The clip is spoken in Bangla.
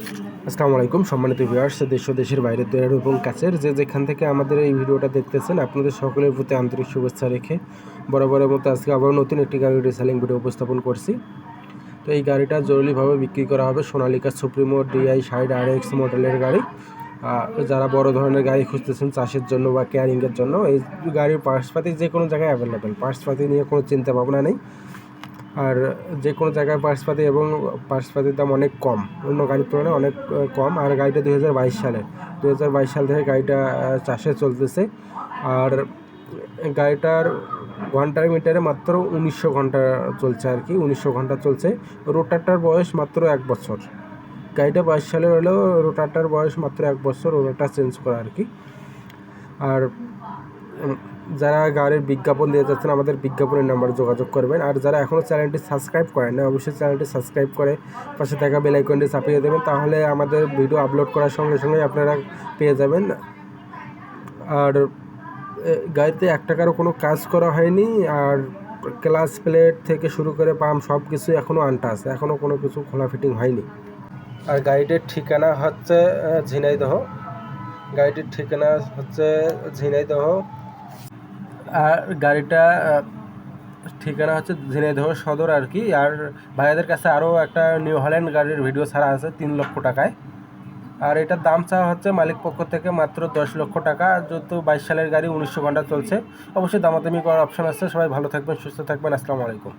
আসসালামু আলাইকুম, সম্মানিত ভিউয়ার্স দেশ দেশের বাইরের দূরের এবং কাছের যে যেখান থেকে আমাদের এই ভিডিওটা দেখতেছেন, আপনাদের সকলের প্রতি আন্তরিক শুভেচ্ছা রেখে বরাবরের মতো আজকে আবার নতুন একটি গাড়ি রিসেলিং ভিডিও উপস্থাপন করছি। তো এই গাড়িটা জরুরিভাবে বিক্রি করা হবে Sonalika supremo DI side R X মডেলের গাড়ি। যারা বড় ধরনের গাড়ি খুঁজতেছেন চাষের জন্য বা কেয়ারিংয়ের জন্য, এই গাড়ির পার্টসপাতি যে কোনো জায়গায় অ্যাভেলেবেল পার্টসপাতি নিয়ে কোনো চিন্তা ভাবনা নেই। আর যে কোনো জায়গায় পার্সপাতি এবং পার্সপাতির দাম অনেক কম। অন্য গাড়ির তুলনায় অনেক কম। আর গাড়িটা দু হাজার বাইশ সালের দু হাজার বাইশ সাল থেকে গাড়িটা চাষে চলতেছে। আর গাড়িটার ঘণ্টার মিটারে মাত্র উনিশশো ঘণ্টা চলছে আর কি, উনিশশো ঘণ্টা চলছে। রোটারটার বয়স মাত্র এক বছর। গাড়িটা বাইশ সালের হলেও রোটারটার বয়স মাত্র এক বছর, রোটারটা চেঞ্জ করা আর কি। আর যারা গাড়ির বিজ্ঞাপন দিয়ে যাচ্ছেন আমাদের বিজ্ঞাপনের নাম্বারে যোগাযোগ করবেন। আর যারা এখনও চ্যানেলটি সাবস্ক্রাইব করেন না অবশ্যই চ্যানেলটি সাবস্ক্রাইব করে পাশে থাকা বেল আইকনটি চাপিয়ে দেবেন, তাহলে আমাদের ভিডিও আপলোড করার সঙ্গে সঙ্গে আপনারা পেয়ে যাবেন। আর গাড়িতে এক টাকারও কোনো কাজ করা হয়নি, আর ক্লাস প্লেট থেকে শুরু করে পাম্প সব কিছু এখনও আনটা আছে এখনও কোনো কিছু খোলা ফিটিং হয়নি। আর গাড়িটির ঠিকানা হচ্ছে ঝিনাইদহ। গাড়িটির ঠিকানা হচ্ছে, ঝিনাইদহ আর গাড়িটা ঠিকানা হচ্ছে ঝিনাইদহ সদর আর কি। আর ভাইয়াদের কাছে আরও একটা নিউ হল্যান্ড গাড়ির ভিডিও ছাড়া আছে, তিন লক্ষ টাকায়। আর এটার দাম চাওয়া হচ্ছে মালিক পক্ষ থেকে মাত্র দশ লক্ষ টাকা। যেহেতু বাইশ সালের গাড়ি উনিশশো ঘণ্টা চলছে, অবশ্যই দামাদামি করার অপশন আছে। সবাই ভালো থাকবেন, সুস্থ থাকবেন। আসসালামু আলাইকুম।